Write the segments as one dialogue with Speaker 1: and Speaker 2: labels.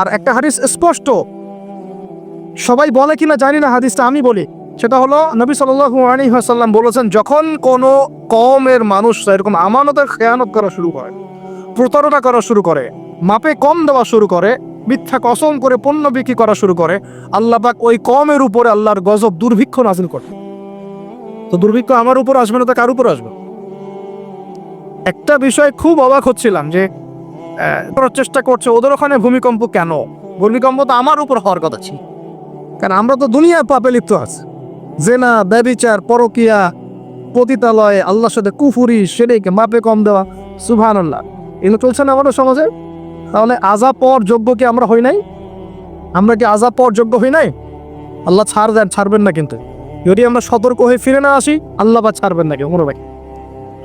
Speaker 1: আর একটা হাদিস স্পষ্ট। সবাই বলে কিনা জানি না, হাদিসটা আমি বলি। সেটা হলো, নবী আলাইহি বলেছেন, যখন কোনো কমের মানুষ এরকম আমানতের খেয়ানত করা শুরু করে, প্রতারণা করা শুরু করে, মাপে কম দেওয়া শুরু করে, মিথ্যা কসম করে পণ্য বিক্রি করা শুরু করে, আল্লাহ পাক ওই কমের উপরে আল্লাহর গজব, দুর্ভিক্ষ নাজিল করে। তো দুর্ভিক্ষ আমার উপর আসবে না, তো কার উপর আসবে? একটা বিষয় খুব অবাক হচ্ছিলাম যে করার চেষ্টা করছে, ওদের ওখানে ভূমিকম্প কেন? ভূমিকম্প তো আমার উপর হওয়ার কথা ছিল কারণ আমরা তো দুনিয়া পাপে লিপ্ত আছি। জেনা ব্যবিচার পরকিয়া, পতিতালয়, আল্লাহর সাথে কুফুরি সেটাইকে মাপে কম দেওয়া সুভান আল্লাহ এগুলো চলছে না আমাদের সমাজে? তাহলে আজাব পাওয়ার যোগ্য কি আমরা হই নাই? আমরা কি আজাব পাওয়ার যোগ্য হই নাই? আল্লাহ ছাড় দেন, ছাড়বেন না কিন্তু। যদি আমরা সতর্ক হয়ে ফিরে না আসি, আল্লাহ বা ছাড়বেন না কেউ, কোনো ভাই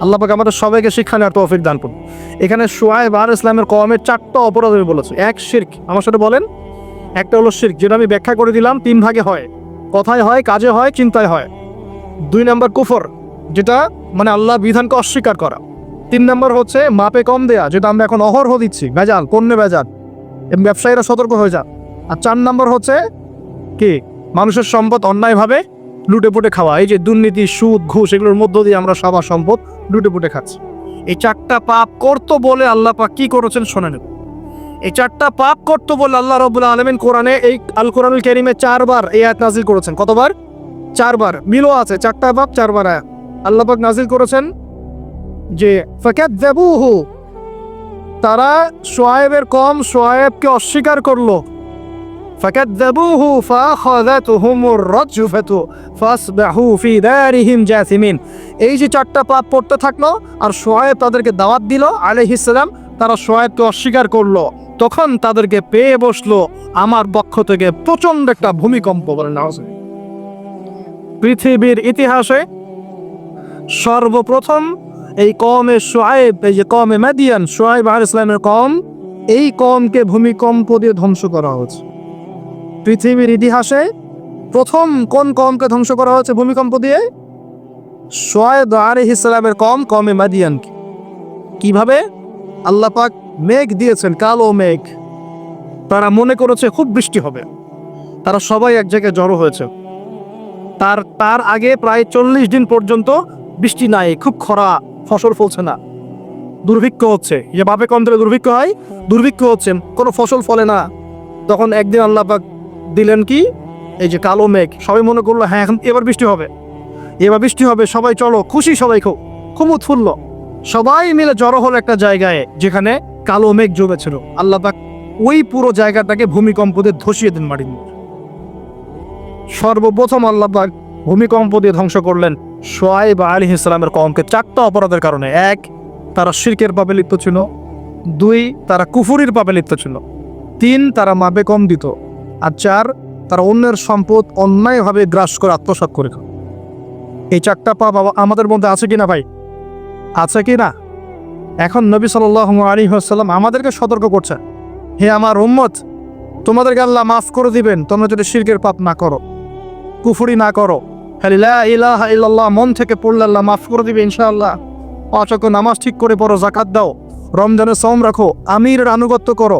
Speaker 1: আল্লাহ পাক আমাদের সবাইকে শিক্ষা নেওয়ার তৌফিক দান করুন। এখানে সোয়াইব আর ইসলামের কমের চারটা অপরাধ আমি বলেছি। এক শির্ক। আমার সাথে বলেন? একটা হলো শির্ক, যেটা আমি ব্যাখ্যা করে দিলাম, তিন ভাগে হয়। কথায় হয়, কাজে হয়, চিন্তায় হয়। দুই নাম্বার কুফর, যেটা মানে আল্লাহ বিধানকে অস্বীকার করা। তিন নাম্বার হচ্ছে মাপে কম দেয়া, যেটা আমরা এখন অহরহ দিচ্ছি। ভেজাল, পণ্যে ভেজাল। এবং ব্যবসায়ীরা সতর্ক হয়ে যান। আর চার নাম্বার হচ্ছে কি? মানুষের সম্পদ অন্যায়ভাবে লুটে পুটে খাওয়া, এই যে দুর্নীতি, সুদ, ঘুষ, এগুলোর মধ্য দিয়ে আমরা সবার সম্পদ লুটে পুটে খাচ্ছি। এই চারটা পাপ করতো বলে আল্লাহ পাক কি করেছেন শোনে নেব এই চারটা পাপ করতো বলে আল্লাহ রবুল্লা আলমিন কোরআনে এই আল কোরআনুল কেরিমে চারবার এই আয়াত নাজিল করেছেন। কতবার? চারবার। মিলও আছে, চারটা পাপ, চারবার আয়াত। আল্লাহ পাক নাজিল করেছেন যে ফাকাত দেবুহু তারা সোয়েবের কম সোয়েবকে অস্বীকার করল। فكذبوه فأخذتهم الرجفة فأصبحوا في دارهم جاثمين এই যে চারটা পাপ পড়তে থাকলো আর সোয়েব তাদেরকে দাওয়াত দিল আলাইহিসসালাম তারা সোয়েবকে অস্বীকার করলো তখন তাদেরকে পেয়ে বসলো আমার পক্ষ থেকে প্রচন্ড একটা ভূমিকম্প বলে না পৃথিবীর ইতিহাসে সর্বপ্রথম এই কমে সোয়েব এই যে কমে মাদিয়ান সোয়েব আর ইসলামের কম এই কমকে ভূমিকম্প দিয়ে ধ্বংস করা হয়েছে পৃথিবীর ইতিহাসে প্রথম কোন কমকে ধ্বংস করা হয়েছে ভূমিকম্প দিয়ে? সোয়েব আলহ ইসলামের কম, কমে মাদিয়ানকে কীভাবে? আল্লাহ পাক মেঘ দিয়েছেন, কালো মেঘ। তারা মনে করেছে খুব বৃষ্টি হবে। তারা সবাই এক জায়গায় জড়ো হয়েছে। তার তার আগে প্রায় চল্লিশ দিন পর্যন্ত বৃষ্টি নাই, খুব খরা, ফসল ফলছে না। দুর্ভিক্ষ হচ্ছে। যে বাপে কম দিলে দুর্ভিক্ষ হয়? দুর্ভিক্ষ হচ্ছে, কোনো ফসল ফলে না। তখন একদিন আল্লাহ পাক দিলেন কি? এই যে কালো মেঘ। সবাই মনে করল হ্যাঁ এখন এবার বৃষ্টি হবে। এবার বৃষ্টি হবে, সবাই চলো, খুশি সবাই খুব। খুব উৎফুল্ল সবাই মিলে জড়ো হলো একটা জায়গায়, যেখানে কালো মেঘ জমেছিল। আল্লাহ পাক ওই পুরো জায়গাটাকে ভূমিকম্প দিয়ে ধসিয়ে দিন মাটির সর্বপ্রথম আল্লাহ পাক ভূমিকম্প দিয়ে ধ্বংস করলেন সোয়াইব আলী ইসলামের কমকে চারটা অপরাধের কারণে। এক, তারা শিরকের পাপে লিপ্ত ছিল। দুই, তারা কুফুরির পাপে লিপ্ত ছিল। তিন, তারা মাপে কম দিত। আর চার তারা অন্যের সম্পদ অন্যায়ভাবে গ্রাস করে আত্মসাৎ করে। এই চারটা পাপ আমাদের মধ্যে আছে কি না ভাই? আছে কি না? এখন নবী সাল আলী আমাদেরকে সতর্ক করছে হে আমার উম্মত, তোমাদেরকে আল্লাহ মাফ করে দিবেন, তোমরা যদি শিরকের পাপ না করো, কুফুরি না করো। ইল্লাল্লাহ মন থেকে পড়লে আল্লাহ মাফ করে দিবে ইনশাআল্লাহ। অচক নামাজ ঠিক করে পড়ো জাকাত দাও। রমজানের সম রাখো আমির আনুগত্য করো।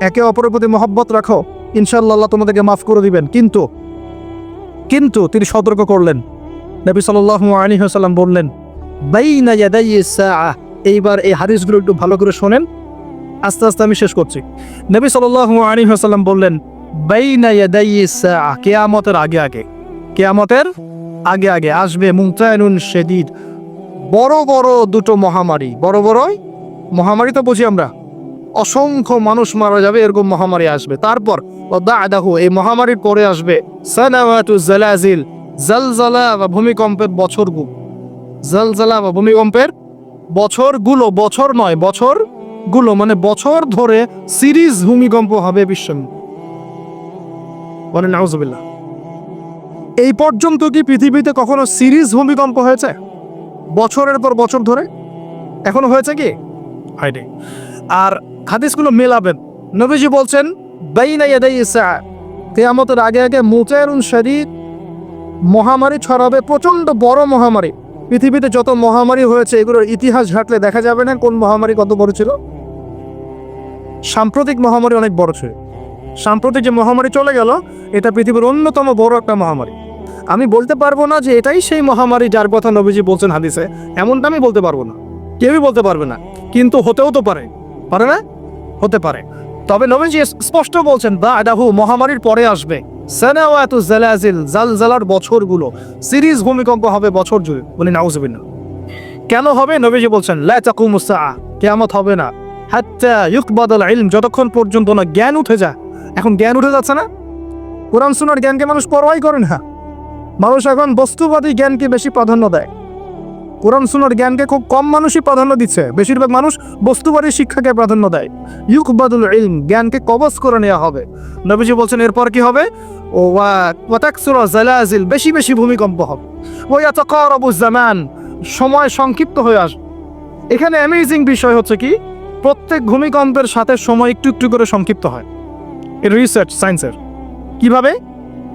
Speaker 1: একে অপরের প্রতি মহব্বত রাখো। ইনশাআল্লাহ আল্লাহ তোমাদেরকে মাফ করে দিবেন। কিন্তু কিন্তু তিনি সতর্ক করলেন। নবী আলাইহি ওয়াসাল্লাম বললেন এইবার এই হাদিসগুলো একটু ভালো করে শোনেন। আস্তে আস্তে আমি শেষ করছি। নবী আলাইহি ওয়াসাল্লাম বললেন কিয়ামতের আগে আগে। কেয়ামতের আগে আগে আসবে মুমতায়নুন শেদিদ। বড় বড় দুটো মহামারী। বড় বড় মহামারী তো বুঝি আমরা। অসংখ্য মানুষ মারা যাবে, এরকম মহামারী আসবে। তারপর এই মহামারীর পরে আসবে। সানাওয়াতু জালাজিল, জালজালা বা ভূমিকম্পের বছরগুলো। জালজালা বা ভূমিকম্পের বছরগুলো, বছর নয় বছরগুলো মানে বছর ধরে সিরিজ ভূমিকম্প হবে বিশ্ব নাউজুবিল্লাহ। এই পর্যন্ত কি পৃথিবীতে কখনো সিরিজ ভূমিকম্প হয়েছে? বছরের পর বছর ধরে? এখনও হয়েছে কি? হয়নি আর হাদিসগুলো মেলাবেন। নবীজি বলছেন কেয়ামতের আগে আগে মুতায়রুন শরীর মহামারী ছড়াবে, প্রচণ্ড বড় মহামারী। পৃথিবীতে যত মহামারী হয়েছে, এগুলোর ইতিহাস ঘাটলে দেখা যাবে না কোন মহামারী কত বড় ছিল। সাম্প্রতিক মহামারী অনেক বড় ছিল। সাম্প্রতিক যে মহামারী চলে গেল, এটা পৃথিবীর অন্যতম বড় একটা মহামারী। আমি বলতে পারব না যে এটাই সেই মহামারী যার কথা নবীজি বলছেন হাদিসে। এমনটা আমি বলতে পারব না। কেউই বলতে পারবে না। কিন্তু হতেও তো পারে। পারে না? হতে পারে। তবে নবীজি স্পষ্ট বলছেন বা আদাহু মহামারীর পরে আসবে। সানাওয়াতু জালাজিল জালজালার বছরগুলো। সিরিজ ভূমিকম্প হবে বছর জুড়ে। বলি, নাউজুবিল্লাহ। কেন হবে? নবীজি বলছেন, লা তাকুমুস কিয়ামত হবে না। হাত্তা ইউকবাদাল ইলম, যতক্ষণ পর্যন্ত না জ্ঞান উঠে যায়। এখন জ্ঞান উঠে যাচ্ছে না? কোরআন সুনার জ্ঞানকে মানুষ পরোয়াই করে না। মানুষ এখন বস্তুবাদী জ্ঞানকে বেশি প্রাধান্য দেয়। কোরআন সুনার জ্ঞানকে খুব কম মানুষই প্রাধান্য দিচ্ছে। বেশিরভাগ মানুষ বস্তুবাদী শিক্ষাকে প্রাধান্য দেয়। ইউকবাদুল ইলম জ্ঞানকে কবজ করে নেওয়া হবে। নবীজি বলছেন, এরপর কি হবে? ও ওয়াতাকসুরা জালাজিল, বেশি বেশি ভূমিকম্প হবে। ওয়া তাকারাবু জামান সময় সংক্ষিপ্ত হয়ে আসবে এখানে অ্যামেজিং বিষয় হচ্ছে কি, প্রত্যেক ভূমিকম্পের সাথে সময় একটু একটু করে সংক্ষিপ্ত হয়। রিসার্চ সায়েন্সের কীভাবে?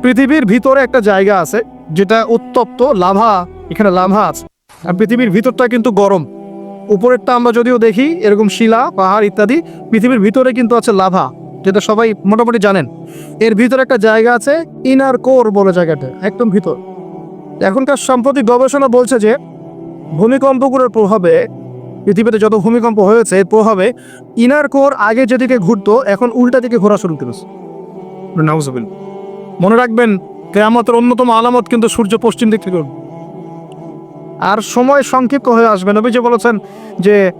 Speaker 1: পৃথিবীর ভিতরে একটা জায়গা আছে, যেটা উত্তপ্ত লাভা, এখানে লাভা আছে। আর পৃথিবীর ভিতরটা কিন্তু গরম। উপরেরটা আমরা যদিও দেখি, এরকম শিলা, পাহাড় ইত্যাদি, পৃথিবীর ভিতরে কিন্তু আছে লাভা, যেটা সবাই মোটামুটি জানেন। এর ভিতরে একটা জায়গা আছে, ইনার কোর বলে জায়গাটা, একদম ভিতর। এখনকার সাম্প্রতিক গবেষণা বলছে যে, ভূমিকম্পগুলোর প্রভাবে, পৃথিবীতে যত ভূমিকম্প হয়েছে, এর প্রভাবে ইনার কোর আগে যেদিকে ঘুরতো, এখন উল্টা দিকে ঘোরা শুরু করেছে। মনে রাখবেন, কেয়ামতের অন্যতম আলামত কিন্তু সূর্য পশ্চিম দিক থেকে। আর সময় সংক্ষিপ্ত হয়ে আসবে। নবীজি বলেছেন যে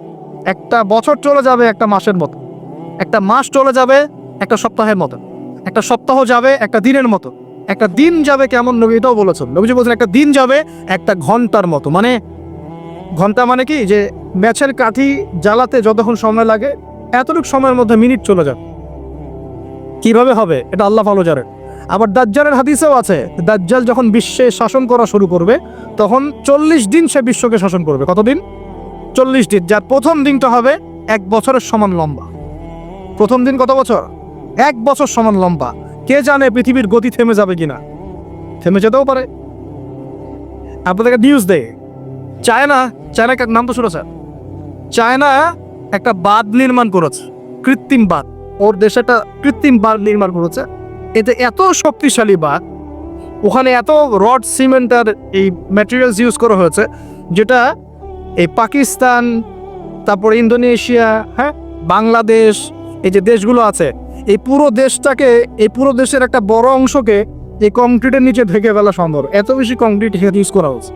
Speaker 1: একটা বছর চলে যাবে একটা মাসের মতো। একটা মাস চলে যাবে একটা সপ্তাহের মতো। একটা সপ্তাহ যাবে একটা দিনের মতো। একটা দিন যাবে কেমন নবী এটাও বলেছেন। নবীজি বলছেন, একটা দিন যাবে একটা ঘণ্টার মতো। মানে ঘণ্টা মানে কি? যে ম্যাচের কাঠি জ্বালাতে যতক্ষণ সময় লাগে, এতটুকু সময়ের মধ্যে মিনিট চলে যাবে। কীভাবে হবে? এটা আল্লাহ ভালো জানেন। আবার দাজ্জালের হাদিসেও আছে, দাজ্জাল যখন বিশ্বে শাসন করা শুরু করবে, তখন চল্লিশ দিন সে বিশ্বকে শাসন করবে। কতদিন? চল্লিশ দিন, যার প্রথম দিনটা হবে এক বছরের সমান লম্বা। প্রথম দিন কত বছর? এক বছর সমান লম্বা। কে জানে পৃথিবীর গতি থেমে যাবে কিনা? থেমে যেতেও পারে। আপনাদেরকে নিউজ দেয় চায়না চায়না নাম তো শুনেছে চায়না একটা বাঁধ নির্মাণ করেছে, কৃত্রিম বাঁধ। ওর দেশে একটা কৃত্রিম বাঁধ নির্মাণ করেছে। এতে এত শক্তিশালী বাঁধ ওখানে এত রড, সিমেন্ট আর এই ম্যাটেরিয়ালস ইউজ করা হয়েছে, যেটা এই পাকিস্তান, তারপর ইন্দোনেশিয়া হ্যাঁ বাংলাদেশ, এই যে দেশগুলো আছে, এই পুরো দেশটাকে, এই পুরো দেশের একটা বড় অংশকে এই কংক্রিটের নিচে ঢেকে ফেলা সম্ভব। এত বেশি কংক্রিট এখানে ইউজ করা হচ্ছে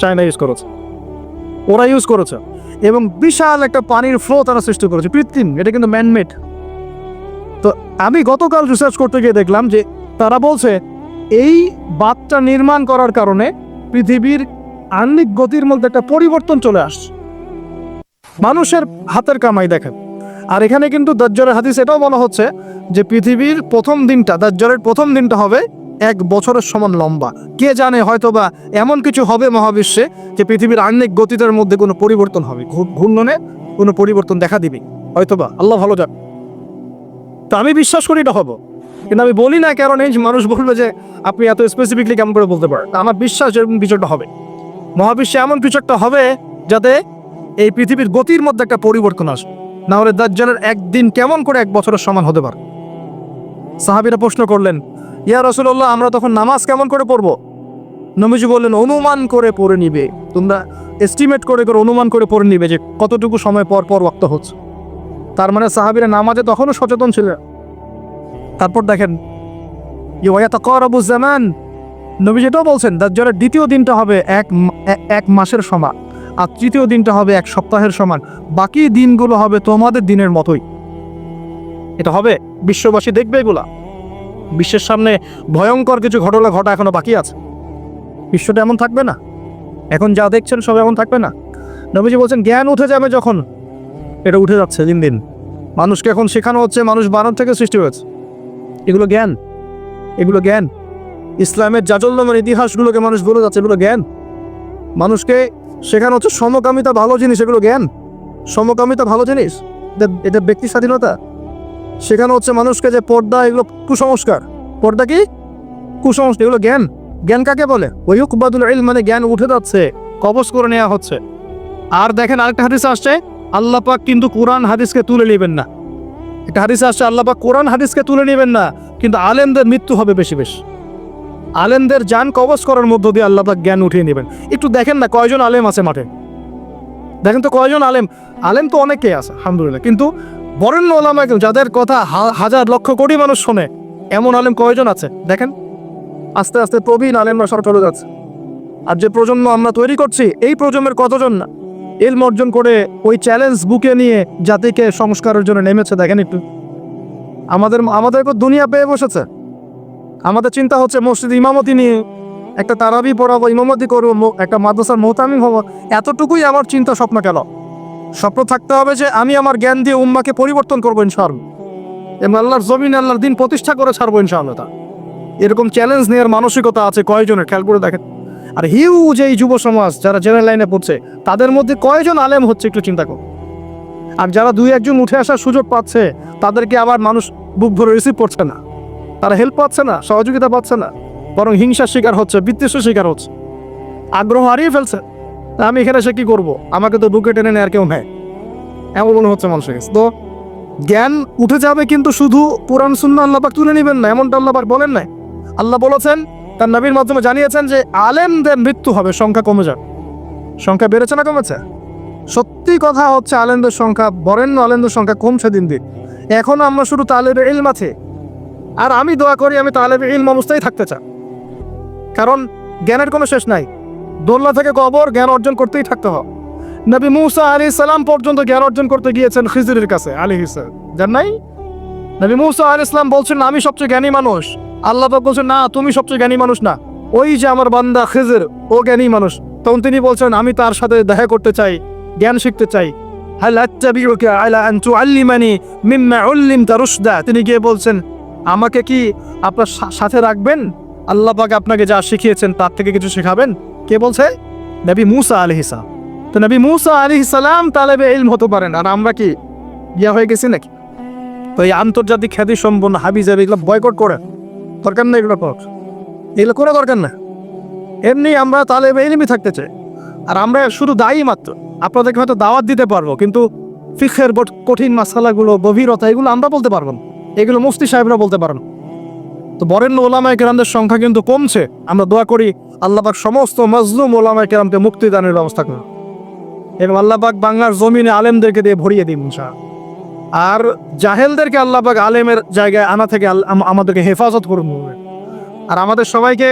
Speaker 1: চায়না ইউজ করেছে, ওরা ইউজ করেছে, এবং বিশাল একটা পানির ফ্লো তারা সৃষ্টি করেছে, কৃত্রিম, এটা কিন্তু ম্যানমেড তো আমি গতকাল রিসার্চ করতে গিয়ে দেখলাম যে তারা বলছে এই বাঁধটা নির্মাণ করার কারণে পৃথিবীর আহ্নিক গতির মধ্যে একটা পরিবর্তন চলে আসছে। মানুষের হাতের কামাই দেখেন। আর এখানে কিন্তু দাজ্জরের হাদিস এটাও বলা হচ্ছে যে পৃথিবীর প্রথম দিনটা দাজ্জরের প্রথম দিনটা হবে এক বছরের সমান লম্বা। কে জানে হয়তোবা এমন কিছু হবে মহাবিশ্বে যে পৃথিবীর আহ্নিক গতিটার মধ্যে কোনো পরিবর্তন হবে। ঘূর্ণনে কোনো পরিবর্তন দেখা দিবে। হয়তোবা। আল্লাহ ভালো যাক তো আমি বিশ্বাস করি এটা হব। কিন্তু আমি বলি না কারণ এই মানুষ বলবে যে আপনি এত স্পেসিফিকলি কেমন করে বলতে পারেন। আমার বিশ্বাস এরকম কিছু একটা হবে। মহাবিশ্বে এমন কিছু একটা হবে যাতে এই পৃথিবীর গতির মধ্যে একটা পরিবর্তন আসবে। না হলে দাজ্জালের একদিন কেমন করে এক বছরের সমান হতে পারে। সাহাবিরা প্রশ্ন করলেন, ইয়া রসুল্লাহ আমরা তখন নামাজ কেমন করে পড়ব? নবীজি বললেন, অনুমান করে পড়ে নিবে। তোমরা এস্টিমেট করে করে অনুমান করে পড়ে নিবে যে কতটুকু সময় পর পর ওয়াক্ত হচ্ছে। তার মানে সাহাবিরা নামাজে তখনও সচেতন ছিল তারপর দেখেন জামান। নবী যেটাও বলছেন, দাজ্জালের দ্বিতীয় দিনটা হবে এক এক মাসের সমান, আর তৃতীয় দিনটা হবে এক সপ্তাহের সমান। বাকি দিনগুলো হবে তোমাদের দিনের মতোই। এটা হবে? বিশ্ববাসী দেখবে এগুলা? বিশ্বের সামনে ভয়ঙ্কর কিছু ঘটনা ঘটা এখনও বাকি আছে। বিশ্বটা এমন থাকবে না? এখন যা দেখছেন সব এমন থাকবে না? নবীজি বলছেন, জ্ঞান উঠে যাবে যখন। এটা উঠে যাচ্ছে দিন দিন। মানুষকে এখন শেখানো হচ্ছে, মানুষ বানর থেকে সৃষ্টি হয়েছে। এগুলো জ্ঞান। এগুলো জ্ঞান। ইসলামের জাজল্যমান ইতিহাসগুলোকে মানুষ বলে যাচ্ছে, এগুলো জ্ঞান। মানুষকে সেখানে হচ্ছে সমকামিতা ভালো জিনিস, এগুলো জ্ঞান। সমকামিতা ভালো জিনিস, এটা- ব্যক্তি স্বাধীনতা। সেখানে হচ্ছে মানুষকে যে পর্দা, এগুলো কুসংস্কার। পর্দা কি? কুসংস্কার, এগুলো জ্ঞান। জ্ঞান কাকে বলে? ওয়ুকবাদুল ইল মানে জ্ঞান উঠে যাচ্ছে, কবজ করে নেওয়া হচ্ছে। আর দেখেন আরেকটা হাদিস আসছে, আল্লাহ পাক কিন্তু কোরআন, হাদিসকে তুলে নেবেন না। একটা হাদিসে আসছে, আল্লাহ পাক কোরআন হাদিসকে তুলে নেবেন না, কিন্তু আলেমদের মৃত্যু হবে বেশি বেশি। আলেমদের যান কবজ করার মধ্য দিয়ে আল্লাহ জ্ঞান উঠিয়ে নেবেন। একটু দেখেন না কয়জন আলেম আছে মাঠে। দেখেন তো কয়জন আলেম। আলেম তো অনেকেই আছে, আলহামদুলিল্লাহ। কিন্তু বরেণ্য একদম যাদের কথা হাজার লক্ষ কোটি মানুষ শোনে, এমন আলেম কয়জন আছে? দেখেন, আস্তে আস্তে প্রবীণ আলেমরা সব চলে যাচ্ছে। আর যে প্রজন্ম আমরা তৈরি করছি, এই প্রজন্মের কতজন না? এলম অর্জন করে ওই চ্যালেঞ্জ বুকে নিয়ে জাতিকে সংস্কারের জন্য নেমেছে। দেখেন একটু। আমাদের আমাদের দুনিয়া পেয়ে বসেছে। আমাদের চিন্তা হচ্ছে মসজিদ ইমামতি নিয়ে একটা তারাবি পড়াবো, ইমামতি করব একটা মাদ্রাসার মোহতামিম হব। এতটুকুই আমার চিন্তা স্বপ্ন কেন? স্বপ্ন থাকতে হবে যে আমি আমার জ্ঞান দিয়ে উম্মাকে পরিবর্তন করব ইনশাআল্লাহ। এবং আল্লাহর জমিন, আল্লাহর দিন প্রতিষ্ঠা করে ছাড়বো ইনশাআল্লাহ এরকম চ্যালেঞ্জ নেওয়ার মানসিকতা আছে কয়জনের? খেয়াল করে দেখেন। আর হিউজ এই যুব সমাজ যারা জেনারেল লাইনে পড়ছে, তাদের মধ্যে কয়জন আলেম হচ্ছে একটু চিন্তা করো। আর যারা দুই একজন উঠে আসার সুযোগ পাচ্ছে, তাদেরকে আবার মানুষ বুক ভরে রিসিভ করছে না। তারা হেল্প পাচ্ছে না, সহযোগিতা পাচ্ছে না, বরং হিংসার শিকার হচ্ছে, বিদ্বেষের শিকার হচ্ছে। আগ্রহ হারিয়ে ফেলছে। আমি এখানে সে কি করব? আমাকে তো বুকে টেনে নেয় আর কেউ নেয়। এমন মনে হচ্ছে মানুষের কাছে। তো জ্ঞান উঠে যাবে কিন্তু শুধু পুরাণ শূন্য আল্লাপাক তুলে নেবেন না, এমনটা আল্লাপাক বলেন নাই। আল্লাহ বলেছেন তার নবীর মাধ্যমে জানিয়েছেন যে আলেমদের মৃত্যু হবে, সংখ্যা কমে যাবে। সংখ্যা বেড়েছে না কমেছে? সত্যি কথা হচ্ছে আলেমদের সংখ্যা, বরেণ্য আলেমদের সংখ্যা কমছে দিন দিন। এখন আমরা শুধু তালেবে ইলম আছে। আর আমি দোয়া করি আমি তালেবে ইলম অবস্থায় থাকতে চাই। কারণ জ্ঞানের কোনো শেষ নাই। দোল্লা থেকে কবর, জ্ঞান অর্জন করতেই থাকতে হয়। নবী মুসা আলী সালাম পর্যন্ত জ্ঞান অর্জন করতে গিয়েছেন খিজুরের কাছে আলী হিসেব জান নাই? নবী মুসা আলী ইসলাম বলছেন, আমি সবচেয়ে জ্ঞানী মানুষ। আল্লাহ বলছেন, না, তুমি সবচেয়ে জ্ঞানী মানুষ না। ওই যে আমার বান্দা খিজির, ও জ্ঞানী মানুষ। তখন তিনি বলছেন, আমি তার সাথে দেখা করতে চাই, জ্ঞান শিখতে চাই। তিনি গিয়ে বলছেন, আমাকে কি আপনার সাথে রাখবেন? আল্লাহ আপনাকে যা শিখিয়েছেন তার থেকে কিছু শেখাবেন? কে বলছে? নবী মুসা আলি হিসা তো নবী মুসা আলি সালাম তালেবে ইলম হতে পারেন। আর আমরা কি, ইয়া হয়ে গেছি নাকি? তো এই আন্তর্জাতিক খ্যাতি সম্পন্ন হাবিজাবি এগুলো বয়কট করে দরকার নেই এগুলো কর? এগুলো করে দরকার না। এমনি আমরা তালেবে ইলমি থাকতে চাই। আর আমরা শুধু দায়ী মাত্র। আপনাদেরকে হয়তো দাওয়াত দিতে পারব, কিন্তু ফিখের বট কঠিন মশালাগুলো গভীরতা, এগুলো আমরা বলতে পারব না। এগুলো মুফতি সাহেবরা বলতে পারেন তো বরেণ্য ওলামায় কেরামদের সংখ্যা কিন্তু কমছে। আমরা দোয়া করি আল্লাহবাক সমস্ত মজলুম ওলামায় কেরামকে মুক্তিদানের ব্যবস্থা করুন। এবং আল্লাহবাক বাংলার জমিনে আলেমদেরকে দিয়ে ভরিয়ে দিন, ইনশাআল্লাহ। আর জাহেলদেরকে আল্লাহবাক আলেমের জায়গায় আনা থেকে আমাদেরকে হেফাজত করুন। আর আমাদের সবাইকে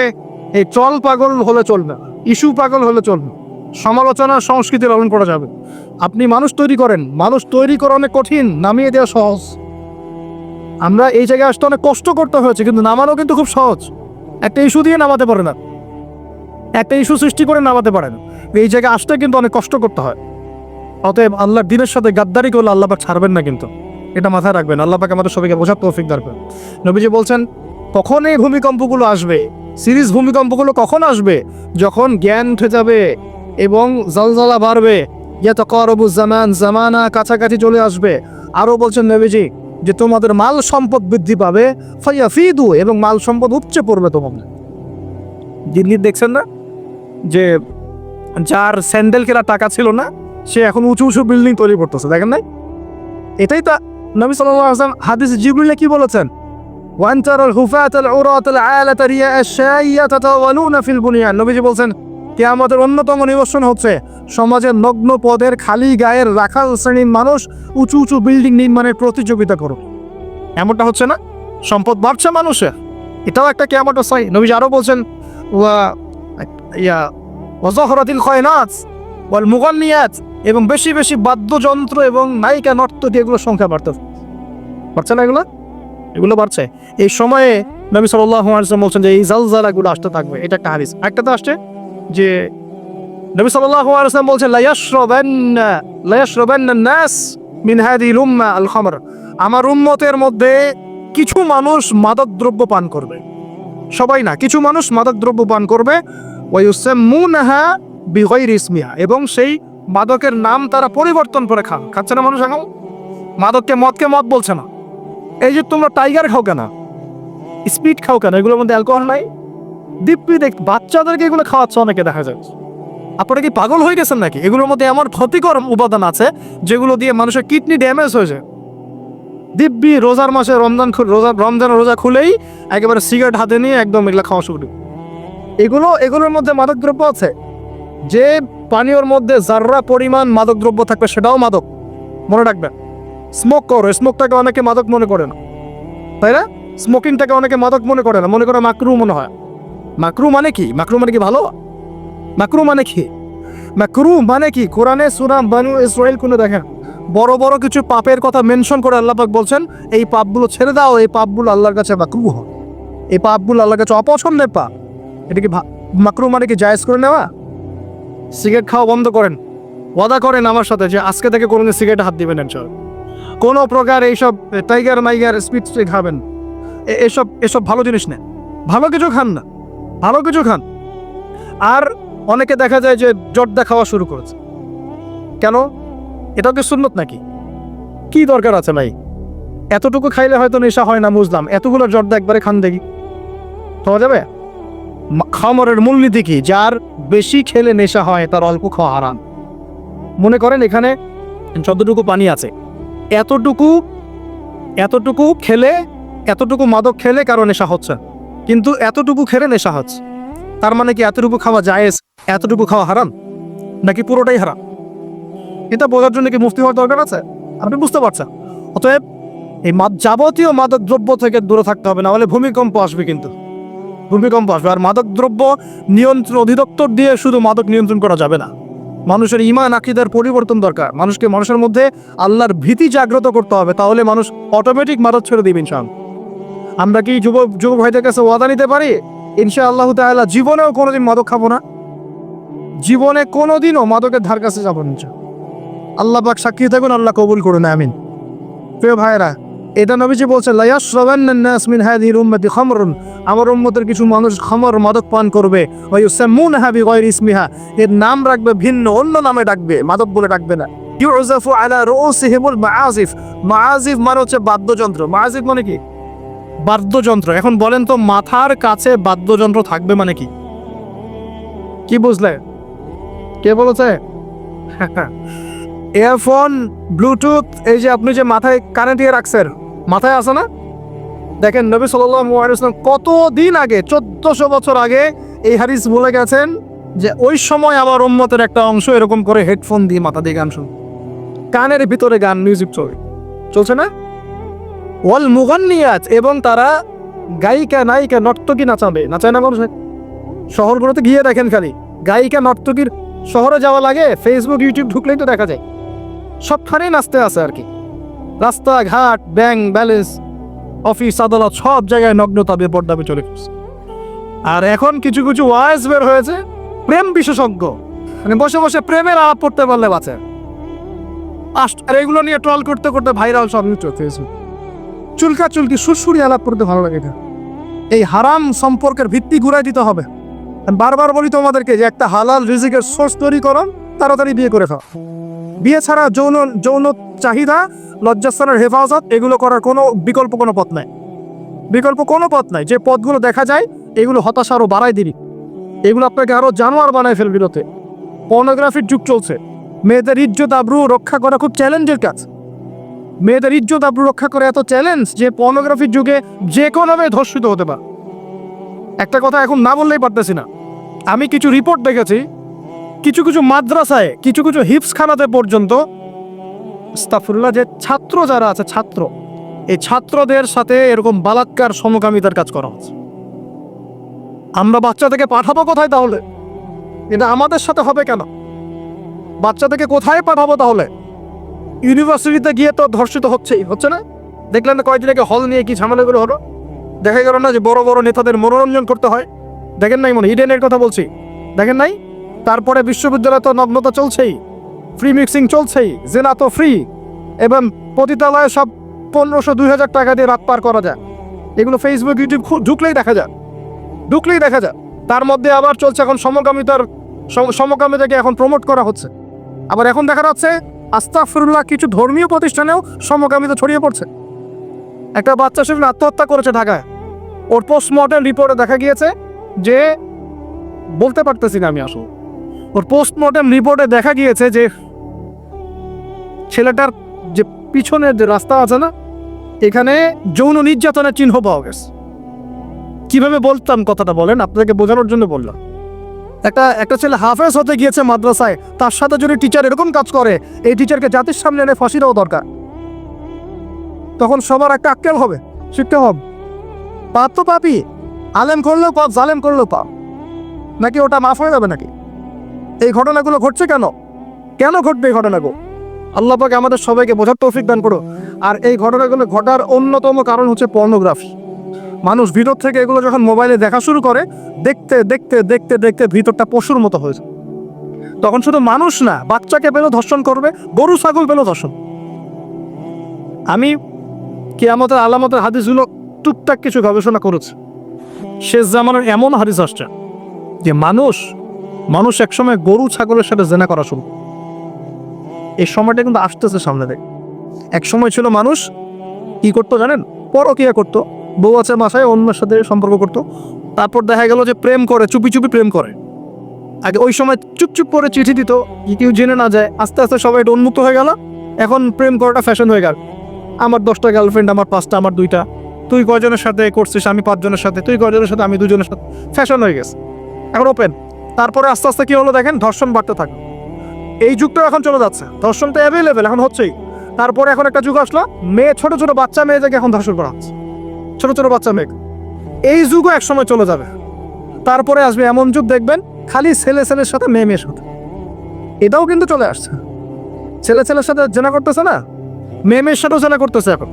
Speaker 1: এই চল পাগল হলে চলবে, ইস্যু পাগল হলে চলবে, সমালোচনা সংস্কৃতি লালন করা যাবে। আপনি মানুষ তৈরি করেন, মানুষ তৈরি করা অনেক কঠিন, নামিয়ে দেওয়া সহজ। আমরা এই জায়গায় আসতে অনেক কষ্ট করতে হয়েছে, কিন্তু নামানো কিন্তু খুব সহজ। একটা ইস্যু দিয়ে নামাতে পারে না। একটা ইস্যু সৃষ্টি করে নামাতে পারে না। এই জায়গায় আসতে কিন্তু অনেক কষ্ট করতে হয়। অতএব আল্লাহর দিনের সাথে গাদ্দারি করলে আল্লাহ পাক ছাড়বেন না কিন্তু। এটা মাথায় রাখবেন। আল্লাহ পাক আমাদের সবাইকে বোঝার তৌফিক দরকার নবীজি বলছেন কখন এই ভূমিকম্পগুলো আসবে, সিরিজ ভূমিকম্পগুলো কখন আসবে? যখন জ্ঞান উঠে যাবে এবং জলজলা বাড়বে। ইয়া তকরবু জামান, জামানা কাছাকাছি চলে আসবে। আরও বলছেন নবীজি যে, তোমাদের মাল সম্পদ বৃদ্ধি পাবে ফাইয়া ফিদু এবং মাল সম্পদ উপচে পড়বে তোমাদের। দিল্লি দেখছেন না? যে, যার স্যান্ডেল কেনা টাকা ছিল না সে এখন উঁচু উঁচু বিল্ডিং তৈরি করতেছে, দেখেন নাই? এটাই তা নবী সাল্লাল্লাহু আলাইহি ওয়াসাল্লাম হাদিস জিবরিলে কি বলেছেন? তারাল হুফাতাল উরাতাল আলাতা রিয়া আশ-শাইয়া তাতাওয়ালুনা ফিল বুনিয়ান। নবীজি বলছেন, কিয়ামতের অন্যতম নিদর্শন হচ্ছে সমাজের নগ্ন পদের খালি গায়ের রাখাল শ্রেণির মানুষ উঁচু উঁচু বিল্ডিং নির্মাণের প্রতিযোগিতা করুক। এমনটা হচ্ছে না? সম্পদ বাড়ছে মানুষের। এটাও একটা কেয়ামত সাই নবীজি আরও বলছেন ইয়া ওয়াজহরাতিল খয়নাত ওয়াল মুগান্নিয়াত। এবং বেশি বেশি বাদ্যযন্ত্র এবং নায়িকা নর্তকী এগুলোর সংখ্যা বাড়তে। বাড়ছে না এগুলো? এগুলো বাড়ছে। এই সময়ে নবী আলাইহি বলছেন যে এই জালজালাগুলো আসতে থাকবে। এটা একটা হাদিস। একটা তো আসছে যে নবী আলাইহি বলছেন নাস মিন আমার উম্মতের মধ্যে কিছু মানুষ মাদকদ্রব্য পান করবে। সবাই না, কিছু মানুষ মাদকদ্রব্য পান করবে। এবং সেই মাদকের নাম তারা পরিবর্তন করে খান। খাচ্ছে না মানুষ এখন? মাদককে মদকে মদ বলছে না। এই যে তোমরা টাইগার খাও কেনা? স্পিড খাও কেন? এগুলোর মধ্যে অ্যালকোহল নাই? দিব্যি দেখ, বাচ্চাদেরকে এগুলো খাওয়াচ্ছে অনেকে দেখা যায়। আপনারা কি পাগল হয়ে গেছেন নাকি? এগুলোর মধ্যে এমন ক্ষতিকর উপাদান আছে, যেগুলো দিয়ে মানুষের কিডনি ড্যামেজ হয়ে যায়। দিব্যি রোজার মাসে রমজান রোজা রমজান রোজা খুলেই একেবারে সিগারেট হাতে নিয়ে একদম এগুলো খাওয়া শুরু এগুলো এগুলোর মধ্যে মাদকদ্রব্য আছে। যে পানীয়র মধ্যে যার্রা পরিমাণ মাদকদ্রব্য থাকবে সেটাও মাদক। মনে রাখবেন। স্মোক করো, স্মোকটাকে অনেকে মাদক মনে করে না। তাই না? স্মোকিংটাকে অনেকে মাদক মনে করে না। মনে করে মাকরু মনে হয়। মাকরু মানে কি? মাকরু মানে কি ভালো? মাকরু মানে কি? মাকরু মানে কি? কোরআনে সুরাম বানু ইসরায়েল কোনো দেখেন? বড় বড় কিছু পাপের কথা মেনশন করে আল্লাপাক বলছেন, এই পাপগুলো ছেড়ে দাও, এই পাপগুলো আল্লাহর কাছে মাকরু হয়। এই পাপগুলো আল্লাহর কাছে অপছন্দের পাপ। এটা কি মাকরু মানে কি জায়েজ করে নেওয়া? সিগারেট খাওয়া বন্ধ করেন। ওয়াদা করেন আমার সাথে যে আজকে থেকে কোনো সিগারেট হাত দিবেন ইনশাল্লাহ। কোনো প্রকার এইসব টাইগার মাইগার স্পিড খাবেন এসব এসব ভালো জিনিস নেই ভালো কিছু খান না। ভালো কিছু খান। আর অনেকে দেখা যায় যে জর্দা খাওয়া শুরু করেছে। কেন? এটাও কি সুন্নত নাকি? কি দরকার আছে ভাই? এতটুকু খাইলে হয়তো নেশা হয় না, বুঝলাম। এতগুলো জর্দা একবারে খান দেখি। খাওয়া যাবে? খামরের মূলনীতি কি? যার বেশি খেলে নেশা হয়, তার অল্প খাওয়া হারাম। মনে করেন এখানে যতটুকু পানি আছে, এতটুকু এতটুকু খেলে, এতটুকু মাদক খেলে কারও নেশা হচ্ছে কিন্তু এতটুকু খেলে নেশা হচ্ছে, তার মানে কি এতটুকু খাওয়া জায়েজ, এতটুকু খাওয়া হারাম? নাকি পুরোটাই হারাম? এটা বোঝার জন্য কি মুফতি হওয়ার দরকার আছে? আপনি বুঝতে পারছেন। অতএব এই যাবতীয় মাদক দ্রব্য থেকে দূরে থাকতে হবে, না হলে ভূমিকম্প আসবে কিন্তু। ভূমিকম্প আসবে আর মাদক দ্রব্য নিয়ন্ত্রণ অধিদপ্তর দিয়ে শুধু মাদক নিয়ন্ত্রণ করা যাবে না। মানুষের ইমান, আকিদার পরিবর্তন দরকার। মানুষকে মানুষের মধ্যে আল্লাহর ভীতি জাগ্রত করতে হবে, তাহলে মানুষ অটোমেটিক মাদক ছেড়ে দিবে ইনশান আমরা কি যুব যুবক ভাইদের কাছে ওয়াদা নিতে পারি? ইনশা আল্লাহ তাআলা জীবনেও কোনোদিন মাদক খাব না। জীবনে কোনোদিনও মাদকের ধার কাছে যাব না আল্লাহ পাক সাক্ষী থাকুন, আল্লাহ কবুল করুন, আমিন। প্রিয় ভাইরা এটা নবীজি উম্মতি খামরুন। আমার উম্মতের কিছু মানুষ খামর মাদক পান করবে ইসমিহা। এর নাম রাখবে ভিন্ন, অন্য নামে ডাকবে, মাদক বলে ডাকবে না। মানে হচ্ছে বাদ্যযন্ত্র। মানে কি? বাদ্যযন্ত্র। এখন বলেন তো, মাথার কাছে বাদ্যযন্ত্র থাকবে মানে কি? কি বুঝলে? কে বলেছে? ইয়ারফোন ব্লুটুথ, এই যে আপনি যে মাথায় কানে দিয়ে রাখছেন মাথায় আছে না? দেখেন নবী সাল্লাম কত দিন আগে, চোদ্দশো বছর আগে এই হারিস বলে গেছেন যে ওই সময় আবার উম্মতের একটা অংশ এরকম করে হেডফোন দিয়ে মাথা দিয়ে গান শুন কানের ভিতরে গান মিউজিক চলে। চলছে না? ওয়াল মুগান্নিয়াত, এবং তারা গায়িকা, নায়িকা, নর্তকী নাচাবে। নাচায় না মানুষ শহরগুলোতে গিয়ে দেখেন খালি, গায়িকা, নর্তকীর শহরে যাওয়া লাগে ফেসবুক ইউটিউব ঢুকলেই তো দেখা যায়। সবখানেই নাচতে আছে আর কি। রাস্তাঘাট, ব্যাংক ব্যালেন্স, অফিস, আদালত সব জায়গায় নগ্নতা বেপর্দাবে চলে গেছে আর এখন কিছু কিছু ওয়াইস বের হয়েছে, প্রেম বিশেষজ্ঞ। মানে বসে বসে প্রেমের আলাপ করতে পারলে বাঁচে। আর এগুলো নিয়ে ট্রল করতে করতে ভাইরাল সব নিউজ ফেসবুক। চুলকা চুলকি সুরসুরি আলাপ করতে ভালো লাগে এটা এই হারাম সম্পর্কের ভিত্তি ঘুরাই দিতে হবে। বারবার বলি তোমাদেরকে যে একটা হালাল রিজিকের সোর্স তৈরি করো, তাড়াতাড়ি বিয়ে করে খাও। বিয়ে ছাড়া যৌন যৌন চাহিদা, লজ্জাস্থানের হেফাজত, এগুলো করার কোনো বিকল্প কোনো পথ নাই। বিকল্প কোনো পথ নাই। যে পথগুলো দেখা যায়, এগুলো হতাশা আরও বাড়াই দিবি। এগুলো আপনাকে আরও জানোয়ার বানায় ফেলবি বিরতে। পর্নোগ্রাফির যুগ চলছে। মেয়েদের ইজ্জত, আব্রু রক্ষা করা খুব চ্যালেঞ্জের কাজ। মেয়েদের ইজ্জত, আব্রু রক্ষা করা এত চ্যালেঞ্জ যে পর্নোগ্রাফির যুগে যে কোনোভাবে ধর্ষিত হতে পারে। একটা কথা এখন না বললেই পারতেছি না। আমি কিছু রিপোর্ট দেখেছি কিছু কিছু মাদ্রাসায়, কিছু কিছু হিপস খানাতে পর্যন্ত স্তাফুল্লাহ যে ছাত্র যারা আছে, ছাত্র, এই ছাত্রদের সাথে এরকম বালাৎকার সমকামিতার কাজ করা হচ্ছে। আমরা বাচ্চা থেকে পাঠাবো কোথায় তাহলে? এটা আমাদের সাথে হবে কেন? বাচ্চা থেকে কোথায় পাঠাবো তাহলে? ইউনিভার্সিটিতে গিয়ে তো ধর্ষিত হচ্ছেই, হচ্ছে না? দেখলেন না কয়েকদিন আগে হল নিয়ে কি ঝামেলাগুলো হলো? দেখা গেল না যে বড় বড় নেতাদের মনোরঞ্জন করতে হয়। দেখেন নাই মনে ইডেনের কথা বলছি। দেখেন নাই? তারপরে বিশ্ববিদ্যালয় তো নগ্নতা চলছেই। ফ্রি মিক্সিং চলছেই জেনা তো ফ্রি এবং পতিতালয়ে সব পনেরোশো দুই হাজার টাকা দিয়ে রাত পার করা যায়। এগুলো ফেসবুক ইউটিউব ঢুকলেই দেখা যায়। ঢুকলেই দেখা যায়। তার মধ্যে আবার চলছে এখন সমকামিতার সম- সমকামিতাকে এখন প্রমোট করা হচ্ছে। আবার এখন দেখা যাচ্ছে, আস্তাফরুল্লাহ কিছু ধর্মীয় প্রতিষ্ঠানেও সমকামিতা ছড়িয়ে পড়ছে। একটা বাচ্চা সেদিন আত্মহত্যা করেছে ঢাকায়। ওর পোস্টমর্টম রিপোর্টে দেখা গিয়েছে যে, বলতে পারতেছি না আমি আসলে। ওর পোস্টমর্টম রিপোর্টে দেখা গিয়েছে যে ছেলেটার যে পিছনের যে রাস্তা আছে না, এখানে যৌন নির্যাতনের চিহ্ন পাওয়া গেছে। কীভাবে বলতাম কথাটা বলেন? আপনাকে বোঝানোর জন্য বললাম। একটা একটা ছেলে হাফেজ হতে গিয়েছে মাদ্রাসায়, তার সাথে যদি টিচার এরকম কাজ করে, এই টিচারকে জাতির সামনে এনে ফাঁসি দেওয়া দরকার। তখন সবার একটা আক্কেল হবে শিখতে হবে। পাপ তো পাপি আলেম করলেও পাপ, জালেম করলেও পাপ। নাকি ওটা মাফ হয়ে যাবে নাকি? এই ঘটনাগুলো ঘটছে কেন? কেন ঘটবে এই ঘটনাগুলো? আল্লাহ পাকে আমাদের সবাইকে বোঝার তৌফিক দান করো আর এই ঘটনাগুলো ঘটার অন্যতম কারণ হচ্ছে পর্নোগ্রাফি মানুষ ভিতর থেকে এগুলো যখন মোবাইলে দেখা শুরু করে, দেখতে দেখতে দেখতে দেখতে ভিতরটা পশুর মতো হয়ে যায়। তখন শুধু মানুষ না, বাচ্চাকে পেলেও ধর্ষণ করবে, গরু, ছাগল পেলেও ধর্ষণ। আমি কেয়ামতের আলামতের হাদিসগুলো টুকটাক কিছু গবেষণা করেছি। শেষ জামানের এমন হাদিস আসছে যে মানুষ মানুষ একসময় গরু, ছাগলের সাথে জেনা করা শুরু এই সময়টা কিন্তু আসতেছে সামনে থেকে এক সময় ছিল মানুষ কি করতো জানেন? পরকিয়া করতো। বউ আছে বাসায়, অন্যের সাথে সম্পর্ক করতো। তারপর দেখা গেল যে প্রেম করে, চুপি চুপি প্রেম করে। আগে ওই সময় চুপ চুপ করে চিঠি দিত কেউ জেনে না যায়। আস্তে আস্তে সবাই এটা উন্মুক্ত হয়ে গেল। এখন প্রেম করাটা ফ্যাশন হয়ে গেল। আমার দশটা গার্লফ্রেন্ড আমার পাঁচটা, আমার দুইটা। তুই কয়জনের সাথে করছিস, আমি পাঁচজনের সাথে, তুই কয়জনের সাথে, আমি দুজনের সাথে। ফ্যাশন হয়ে গেছে। এখন ওপেন তারপরে আস্তে আস্তে কি হলো দেখেন? ধর্ষণ বাড়তে থাকে এই যুগটা এখন চলে যাচ্ছে। ধর্ষণ তো অ্যাভেলেবেল এখন হচ্ছেই। তারপরে এখন একটা যুগ আসলো, মেয়ে, ছোট ছোট বাচ্চা মেয়েদেরকে এখন ধর্ষণ করা হচ্ছে। ছোট ছোট বাচ্চা মেয়ে এই যুগও এক সময় চলে যাবে। তারপরে আসবে এমন যুগ, দেখবেন, খালি ছেলে ছেলের সাথে মেয়ে মেয়ের সাথে। এটাও কিন্তু চলে আসছে। ছেলে ছেলের সাথে জেনা করতেছে না, মেয়ে মেয়ের সাথেও জেনা করতেছে এখন।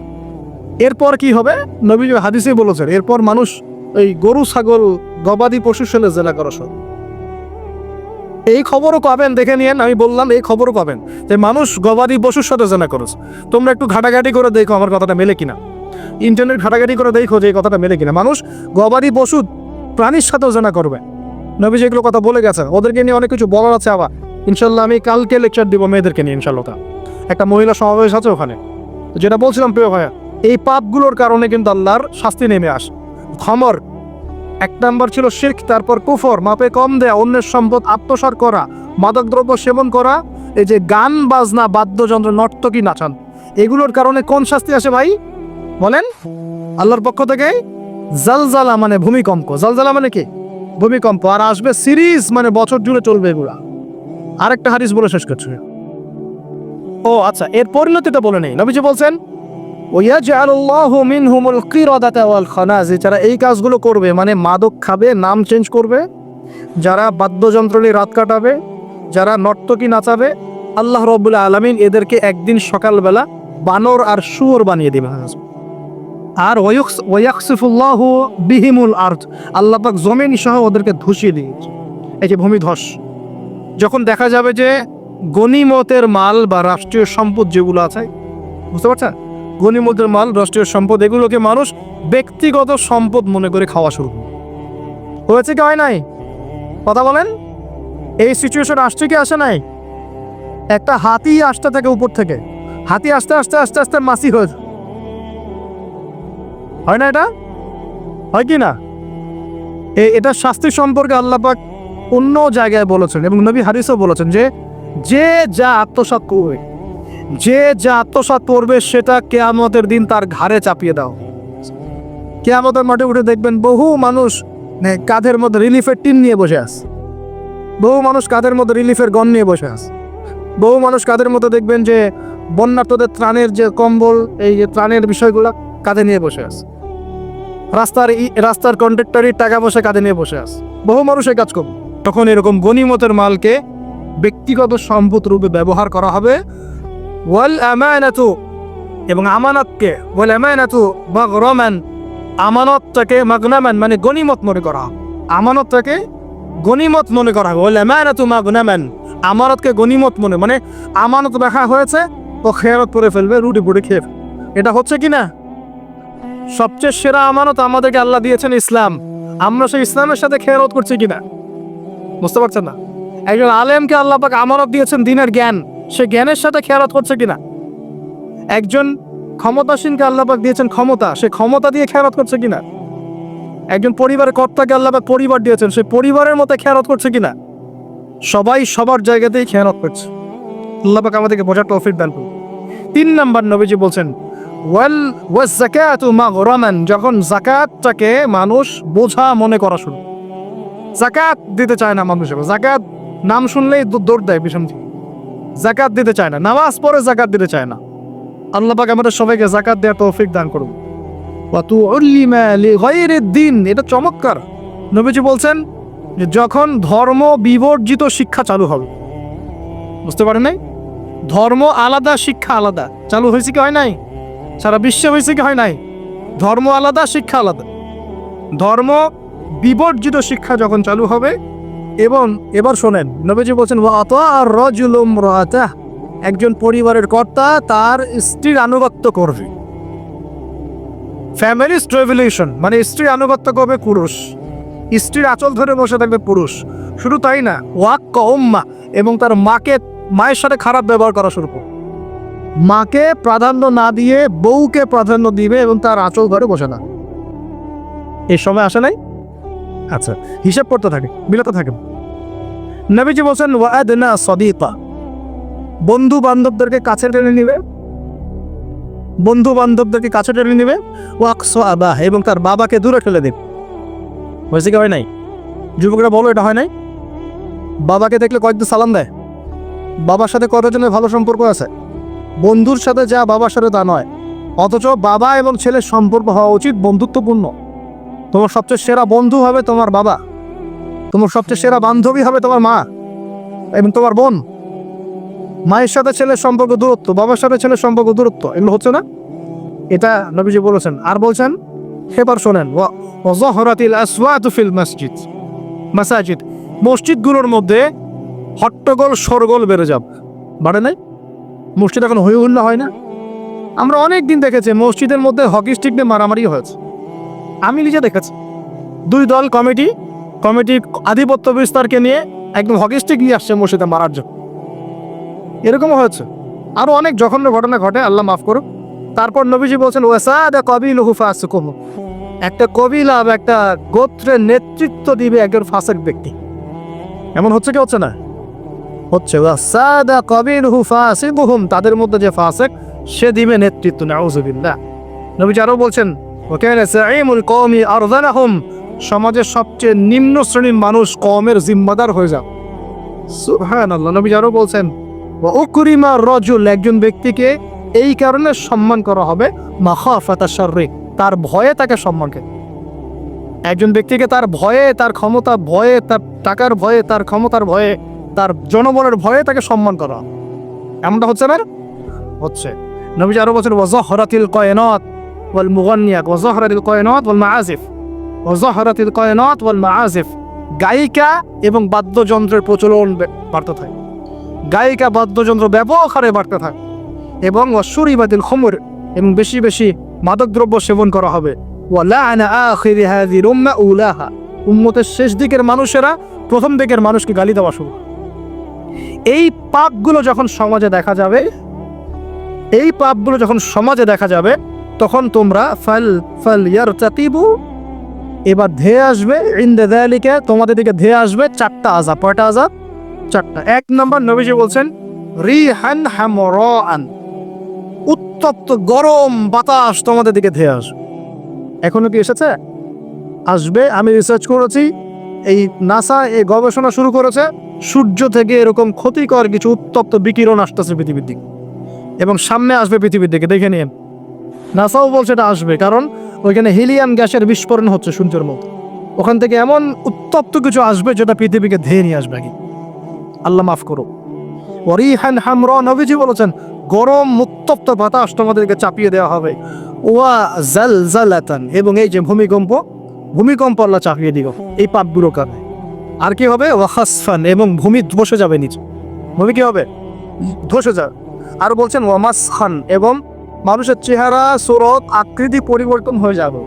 Speaker 1: এরপর কি হবে? নবী হাদিসে বলেছেন, এরপর মানুষ এই গরু, ছাগল, গবাদি পশুর সাথে জেনা করা শুরু। এই খবরও পাবেন দেখে নিয়েন, আমি বললাম, এই খবরও পাবেন যে মানুষ গবাদি পশুর সাথে জেনা করেছে। তোমরা একটু ঘাটাঘাটি করে দেখো আমার কথাটা মেলে কিনা। ইন্টারনেট ঘাটাঘাটি করে দেখো যে এই কথাটা মেলে কিনা। মানুষ গবাদি পশু প্রাণীর সাথেও জেনা করবে। নবী যেগুলো কথা বলে গেছেন ওদেরকে নিয়ে অনেক কিছু বলার আছে আবার। ইনশাল্লাহ আমি কালকে লেকচার দিব মেয়েদেরকে নিয়ে, ইনশাল্লাহ। একটা মহিলা সমাবেশ আছে ওখানে। যেটা বলছিলাম প্রিয় ভাইয়া, এই পাপগুলোর কারণে কিন্তু আল্লাহর শাস্তি নেমে আসে। খমর। এক নাম্বার ছিল শিখ তারপর কুফর, মাপে কম দেয়া, অন্যের সম্পদ আত্মসার করা, মাদকদ্রব্য সেবন করা, এই যে গান, বাজনা, বাদ্যযন্ত্র, নর্তকী নাচান, এগুলোর কারণে কোন শাস্তি আসে ভাই? বলেন। আল্লাহর পক্ষ থেকে? জালজালা মানে ভূমিকম্প। জালজালা মানে কি? ভূমিকম্প। আর আসবে সিরিজ মানে বছর জুড়ে চলবে এগুলা। আরেকটা হারিস বলে শেষ করছে। ও আচ্ছা এর পরিণতিটা বলে নেই। নবীজি বলছেন যারা এই কাজগুলো করবে মানে মাদক খাবে, নাম চেঞ্জ করবে, যারা বাদ্যযন্ত্র নিয়ে রাত কাটাবে, যারা নর্তকী নাচাবে, আল্লাহ রব্বুল আলামিন এদেরকে একদিন সকালবেলা বানর আর শুয়োর বানিয়ে দিবে। আর ওয়ুকস ওয়াকসিফুল্লাহ বিহিমুল আর্থ আল্লাহ পাক জমিন সহ ওদেরকে ধসিয়ে দিয়েছে। এই যে ভূমিধস যখন দেখা যাবে যে গনিমতের মাল বা রাষ্ট্রীয় সম্পদ যেগুলো আছে, বুঝতে পারছেন? গনিমতের মাল, রাষ্ট্রীয় সম্পদ, এগুলোকে মানুষ ব্যক্তিগত সম্পদ মনে করে খাওয়া শুরু হয়েছে কি হয় নাই? কথা বলেন। এই সিচুয়েশন আসছে কি আসে নাই? একটা হাতি আসতে থাকে উপর থেকে। হাতি আস্তে আস্তে আস্তে আস্তে মাসি হয়ে হয় না এটা? হয় কি না? এটা শাস্তি সম্পর্কে আল্লাপাক অন্য জায়গায় বলেছেন এবং নবী হারিসও বলেছেন যে যে যা আত্মসাৎ করবে যে যা আত্মসাৎ করবে সেটা কেয়ামতের দিন তার ঘাড়ে চাপিয়ে দাও। কেয়ামতের মাঠে উঠে দেখবেন বহু মানুষ কাঁধের মধ্যে রিলিফের টিন নিয়ে বসে আস বহু মানুষ কাঁধের মধ্যে রিলিফের গন নিয়ে বসে আছে। বহু মানুষ কাঁধের মধ্যে দেখবেন যে বন্যার্থদের ত্রাণের যে কম্বল, এই যে ত্রাণের বিষয়গুলো কাঁধে নিয়ে বসে আছে। রাস্তার রাস্তার কন্ট্রাক্টরই টাকা পয়সা কাঁধে নিয়ে বসে আছে। বহু মানুষ এই কাজ করবে। তখন এরকম গনিমতের মালকে ব্যক্তিগত সম্পদ রূপে ব্যবহার করা হবে। ওয়াল আমানাতু, এবং আমানতকে, ওয়াল আমানাতু মাগরামান, আমানতটাকে মাগনামান মানে গনিমত মনে করা। আমানতটাকে গনিমত মনে করা, ওয়াল আমানাতু মাগনামান, আমানতকে গনিমত মনে মানে আমানত রাখা হয়েছে ও খেয়ারত করে ফেলবে, রুটি পুটি খেয়ে এটা হচ্ছে কি না? সবচেয়ে সেরা আমানত আমাদেরকে আল্লাহ দিয়েছেন ইসলাম। আমরা সেই ইসলামের সাথে খেয়ারত করছি কিনা বুঝতে পারছেন না? একজন আলেমকে আল্লাহ পাক আমানত দিয়েছেন দিনের জ্ঞান। সে জ্ঞানের সাথে খেয়ারত করছে কিনা? একজন ক্ষমতাসীনকে আল্লাহ পাক দিয়েছেন ক্ষমতা, সে ক্ষমতা দিয়ে খেয়ারত করছে কিনা? একজন পরিবারের কর্তাকে আল্লাহ পাক পরিবার দিয়েছেন, সে পরিবারের মতো খেয়ারত করছে কিনা? সবাই সবার জায়গাতেই খেয়ারত করছে। আল্লাহ পাক আমাদেরকে বোঝার তৌফিক দান করুন। তিন নাম্বার নবীজি বলছেন, ওয়াল ওয়াজ জাকাতু মাগরামান যখন জাকাতটাকে মানুষ বোঝা মনে করা শুরু জাকাত দিতে চায় না মানুষ জাকাত নাম শুনলেই দৌড় দেয় থেকে। জাকাত দিতে চায় না। নামাজ পরে জাকাত দিতে চায় না। আল্লাহ পাক আমাদের সবাইকে জাকাত দেওয়ার তৌফিক দান করুন। লিগাইরিদ দিন এটা চমৎকার। নবীজি বলছেন যে, যখন ধর্ম বিবর্জিত শিক্ষা চালু হবে, বুঝতে পারেন নাই? ধর্ম আলাদা, শিক্ষা আলাদা। চালু হয়েছে কি হয় নাই? সারা বিশ্বে হয়েছে কি হয় নাই? ধর্ম আলাদা, শিক্ষা আলাদা। ধর্ম বিবর্জিত শিক্ষা যখন চালু হবে এবং এবার শোনেন, নবীজি বলছেন আর একজন পরিবারের কর্তা তার স্ত্রীর আনুগত্য করবে। ফ্যামিলি ট্রেভেলেশন মানে স্ত্রীর আনুগত্য করবে পুরুষ। স্ত্রীর আঁচল ধরে বসে থাকবে পুরুষ। শুধু তাই না ওয়াক কম্মা এবং তার মাকে, মায়ের সাথে খারাপ ব্যবহার করা শুরু করবে। মাকে প্রাধান্য না দিয়ে বউকে প্রাধান্য দিবে এবং তার আঁচল ঘরে বসে না এই সময় আসে নাই? আচ্ছা হিসাব করতে থাকে মিলাতে থাকে নবীজি বলছেন ওয়াদনা সদিতা। বন্ধু বান্ধবদেরকে কাছে টেনে নিবে বন্ধু বান্ধবদেরকে কাছে টেনে নিবে ওয়াকস এবং তার বাবাকে দূরে ঠেলে দেবে হয়েছে কি, হয় নাই? যুবকরা বলো, এটা হয় নাই? বাবাকে দেখলে কয়েকদিন সালাম দেয়। বাবার সাথে কতজনের ভালো সম্পর্ক আছে। বন্ধুর সাথে যা বাবার সাথে তা নয়। অথচ বাবা এবং ছেলের সম্পর্ক হওয়া উচিত বন্ধুত্বপূর্ণ। তোমার সবচেয়ে সেরা বন্ধু হবে তোমার বাবা। তোমার সবচেয়ে সেরা বান্ধবী হবে তোমার মা এবং তোমার বোন। মায়ের সাথে ছেলের সম্পর্ক দূরত্ব, বাবার সাথে ছেলের সম্পর্ক দূরত্ব, এগুলো হচ্ছে না? এটা নবীজি বলেছেন। আর বলছেন, এবার শোনেন মসজিদ। মাসাজিদ, মসজিদগুলোর মধ্যে হট্টগোল সরগোল বেড়ে যাব। বাড়ে নাই? মসজিদ এখন হই হুল্লা হয় না? আমরা অনেক দিন দেখেছি, মসজিদের মধ্যে হকি স্টিক নিয়ে মারামারি হয়েছে। আমি নিজে দেখেছি। দুই দল কমিটি কমিটি আধিপত্য বিস্তারকে নিয়ে একদম হকিস্টিক নিয়ে আসছে মসজিদে মারার জন্য। এরকমও হয়েছে। আরও অনেক জঘন্য ঘটনা ঘটে, আল্লাহ মাফ করুক। তারপর নবীজি বলছেন, ওয়াসাদা কবিল হুফা সুকুম একটা কবিলা বা একটা গোত্রের নেতৃত্ব দিবে একজন ফাসেক ব্যক্তি। এমন হচ্ছে কি হচ্ছে না? হচ্ছে, ওয়াসাদা কবিল হুফা সিকুহুম তাদের মধ্যে যে ফাসেক, সে দিবে নেতৃত্ব, নাউজুবিল্লাহ। নবীজি আরও বলছেন ওখানে সাইমুল কওমি আরদানাহুম, সমাজের সবচেয়ে নিম্ন শ্রেণির মানুষ কমের জিম্মাদার হয়ে যাও। সুবহানাল্লাহ নবীজি আরও বলছেন উকরিমা রজুল একজন ব্যক্তিকে এই কারণে সম্মান করা হবে, মাখাফাতা শাররিক তার ভয়ে তাকে সম্মানকে একজন ব্যক্তিকে তার ভয়ে, তার ক্ষমতা ভয়ে, তার টাকার ভয়ে, তার ক্ষমতার ভয়ে, তার জনবলের ভয়ে তাকে সম্মান করা। এমনটা হচ্ছে না? হচ্ছে। নবীজি আরও বলছেন ওয়াজহরাতিল কয়নাত কয়নাত ওয়াল মাআজিফ ওয়াজহরাতিল কয়নাত ওয়াল মাআজিফ গায়িকা এবং বাদ্যযন্ত্রের প্রচলন বাড়তে থাকে। গায়িকা বাদ্যযন্ত্র ব্যাপক হারে বাড়তে থাকে এবং অশ্বরিবাদিল খমর এবং বেশি বেশি মাদকদ্রব্য সেবন করা হবে। উলাহা। উম্মতের শেষ দিকের মানুষেরা প্রথম দিকের মানুষকে গালি দেওয়া শুরু এই পাপগুলো যখন সমাজে দেখা যাবে, এই পাপগুলো যখন সমাজে দেখা যাবে তখন তোমরা ফাল ফাল ইয়ারতাতিবু, এবার ধেয়ে আসবে, ইনদা যালিকা, তোমাদের দিকে ধেয়ে আসবে চারটা আযাব। কয়টা আযাব? চারটা। এক নম্বর নবীজি বলছেন, রিহান হামরান উত্তপ্ত গরম বাতাস তোমাদের দিকে ধেয়ে আসবে। এখনও কি এসেছে? আসবে, আমি রিসার্চ করেছি, এই নাসা এই গবেষণা শুরু করেছে, সূর্য থেকে এরকম ক্ষতিকর কিছু উত্তপ্ত বিকিরণ আসতেছে পৃথিবীর দিকে। এবং সামনে আসবে পৃথিবীর দিকে, দেখে নিন। নাসাও বলছে এটা আসবে, কারণ ওইখানে হিলিয়াম গ্যাসের বিস্ফোরণ হচ্ছে সূর্যের মুখ। ওখান থেকে এমন উত্তপ্ত কিছু আসবে যেটা পৃথিবীকে ধেয়ে নিয়ে আসবে আগে। আল্লাহ মাফ করো ওরিহান হামর, নবীজি বলেছেন, গরম উত্তপ্ত বাতাস তোমাদেরকে চাপিয়ে দেওয়া হবে। ওয়া জাল জালাতান এবং এই যে ভূমিকম্প ভূমিকম্প আল্লাহ চাপিয়ে দিব এই পাপগুলো কারণে আর কি হবে? ওয়াহাসফান এবং ভূমি ধসে যাবে নিচে। ভূমি কি হবে? ধসে যাবে। আর বলছেন ওয়ামাস খান এবং মানুষের চেহারা, সুরত, আকৃতি পরিবর্তন হয়ে যাবে।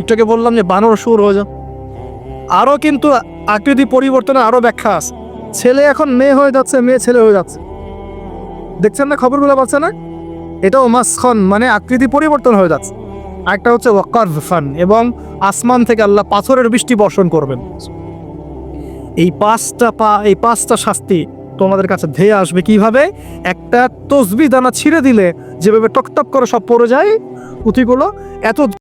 Speaker 1: একটুকে বললাম যে বানর সুর হয়ে যাবে। আরও কিন্তু আকৃতি পরিবর্তনের আরও ব্যাখ্যা আছে। ছেলে এখন মেয়ে হয়ে যাচ্ছে, মেয়ে ছেলে হয়ে যাচ্ছে। দেখছেন না খবরগুলো পাচ্ছে না? এটাও মাসখন মানে আকৃতি পরিবর্তন হয়ে যাচ্ছে। একটা হচ্ছে ওয়াকার ফান, এবং আসমান থেকে আল্লাহ পাথরের বৃষ্টি বর্ষণ করবেন। এই পাঁচটা পা, এই পাঁচটা শাস্তি তোমাদের কাছে ধেয়ে আসবে কীভাবে? একটা তসবি দানা ছিঁড়ে দিলে যেভাবে টকটক করে সব পড়ে যায়, পুঁথিগুলো এত